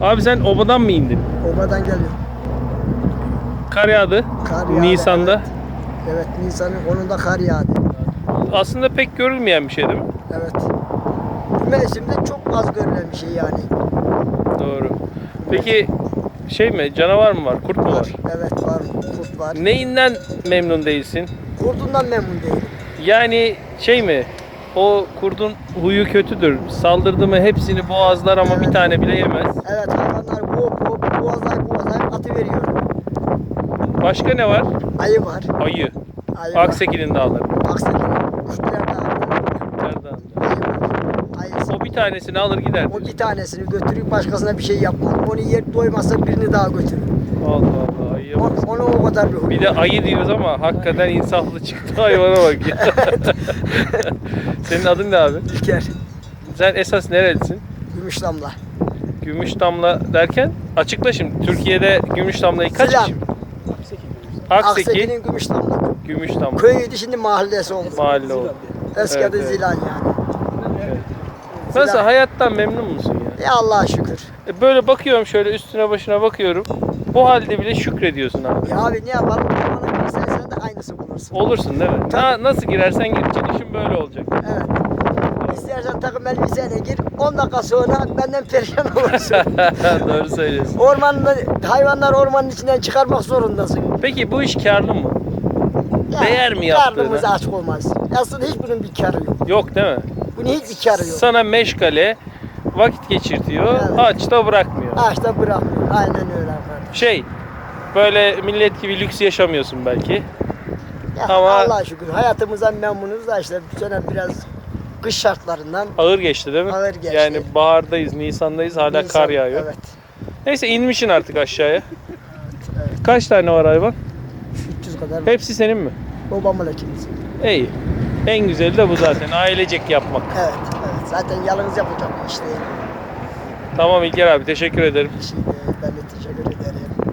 Abi sen obadan mı indin? Obadan geliyor. Kar yağdı. Kar yağdı, Nisan'da. Evet, evet Nisan'ın onunda kar yağdı. Aslında pek görülmeyen bir şey değil mi? Evet. Bu mevsimde çok az görülen bir şey yani. Doğru. Peki şey mi? Canavar mı var? Kurt mu var? Evet var. Kurt var. Neyinden memnun değilsin? Kurtundan memnun değilim. Yani şey mi? O kurdun huyu kötüdür. Saldırdı mı hepsini boğazlar ama bir Evet. tane bile yemez. Evet hayvanlar boğup boğup boğazlar boğazlar atı veriyor. Başka ne var? Ayı var. Ayı. Ayı. Akseki'nin dağları. Aksekin. Kuşlar da Nereden? ayı var. Ayısı. O bir tanesini alır gider. O bir tanesini götürüp başkasına bir şey yapmaz. Onu yer doymazsa birini daha götürür. Allah Allah ayı. O, onu o kadar bir. Bir de ayı diyoruz ama hakikaten insaflı çıktı hayvana bak ya. Senin adın ne abi? İlker. Sen esas nerelisin? Gümüş damla. Gümüş damla derken açıkla şimdi. Türkiye'de gümüş damlayı kaç Zilan. kişi? Akseki, Aksekin'in gümüş damla. gümüş damla. Köyüydü şimdi mahallesi oldu. Mahalle oldu. Eski adı Evet, evet. Zilan yani. Nasıl hayattan memnun musun ya? Ya Allah'a şükür. E Böyle bakıyorum şöyle üstüne başına bakıyorum. Bu halde bile şükrediyorsun abi. Ya abi ne yapalım? Bana girsen sen de aynısı bulursun. Olursun değil mi? Na, nasıl girersen gir çıkışın böyle olacak. Evet. İstersen takım elbiseyle gir. 10 dakika sonra benden perişan olursun. Doğru söylüyorsun. Ormanda hayvanlar ormanın içinden çıkarmak zorundasın. Peki bu iş karlı mı? Ya, Değer mi yaptığına? Karnımız aç olmaz. Aslında hiç bunun bir karı yok. Yok değil mi? Bunun hiç karı yok. Sana meşgale vakit geçirtiyor, Evet. aç da bırakmıyor. Ağaçta bırakmıyor. Aynen öyle. Şey, böyle millet gibi lüks yaşamıyorsun belki. Ya Ama- Allah'a şükür hayatımızdan memnunuz da işte bu sene biraz kış şartlarından Ağır geçti değil mi? Ağır geçti. Yani bahardayız, Nisan'dayız hala Nisan- kar yağıyor. Evet. Neyse inmişin artık aşağıya. evet. Kaç tane var hayvan? 300 kadar. Hepsi senin mi? Babamın ikimiz. İyi. En güzeli de bu zaten. Ailecek yapmak. Evet, evet. Zaten yalnız yapacak bir iş değil. Tamam İlker abi teşekkür ederim. Şimdi ben de teşekkür ederim.